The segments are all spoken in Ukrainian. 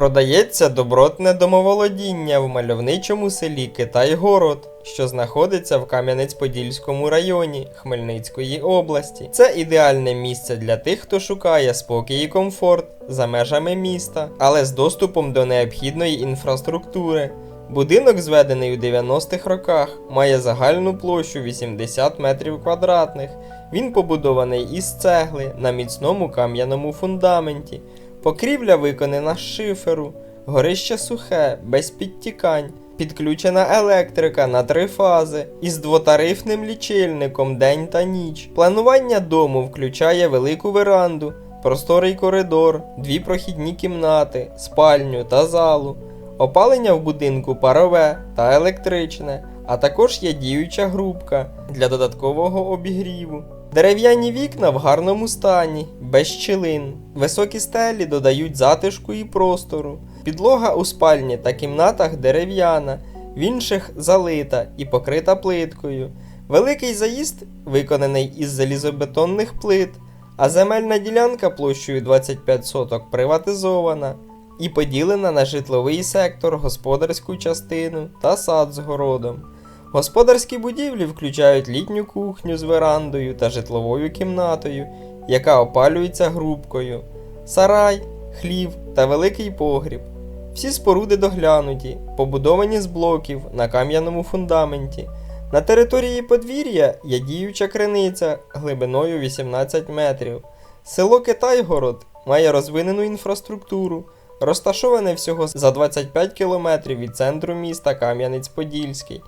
Продається добротне домоволодіння в мальовничому селі Китай-Город, що знаходиться в Кам'янець-Подільському районі Хмельницької області. Це ідеальне місце для тих, хто шукає спокій і комфорт за межами міста, але з доступом до необхідної інфраструктури. Будинок, зведений у 90-х роках, має загальну площу 80 метрів квадратних. Він побудований із цегли на міцному кам'яному фундаменті. Покрівля виконана з шиферу, горище сухе, без підтікань, підключена електрика на три фази із двотарифним лічильником день та ніч. Планування дому включає велику веранду, просторий коридор, дві прохідні кімнати, спальню та залу. Опалення в будинку парове та електричне, а також є діюча грубка для додаткового обігріву. Дерев'яні вікна в гарному стані, без щілин. Високі стелі додають затишку і простору. Підлога у спальні та кімнатах дерев'яна, в інших залита і покрита плиткою. Великий заїзд виконаний із залізобетонних плит, а земельна ділянка площею 25 соток приватизована і поділена на житловий сектор, господарську частину та сад з городом. Господарські будівлі включають літню кухню з верандою та житловою кімнатою, яка опалюється грубкою, сарай, хлів та великий погріб. Всі споруди доглянуті, побудовані з блоків на кам'яному фундаменті. На території подвір'я є діюча криниця глибиною 18 метрів. Село Китайгород має розвинену інфраструктуру, розташоване всього за 25 кілометрів від центру міста Кам'янець-Подільський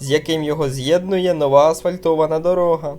з яким його з'єднує нова асфальтована дорога.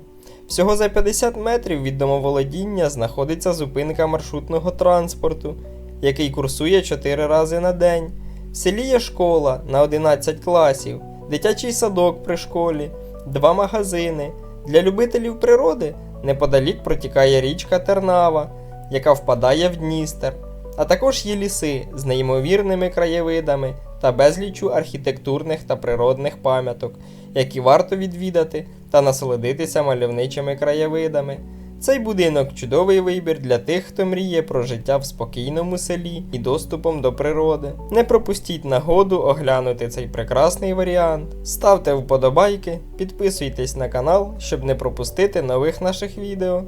Всього за 50 метрів від домоволодіння знаходиться зупинка маршрутного транспорту, який курсує 4 рази на день. В селі є школа на 11 класів, дитячий садок при школі, два магазини. Для любителів природи неподалік протікає річка Тернава, яка впадає в Дністер, а також є ліси з неймовірними краєвидами та безлічу архітектурних та природних пам'яток, які варто відвідати та насолодитися мальовничими краєвидами. Цей будинок чудовий вибір для тих, хто мріє про життя в спокійному селі і доступом до природи. Не пропустіть нагоду оглянути цей прекрасний варіант. Ставте вподобайки, підписуйтесь на канал, щоб не пропустити нових наших відео.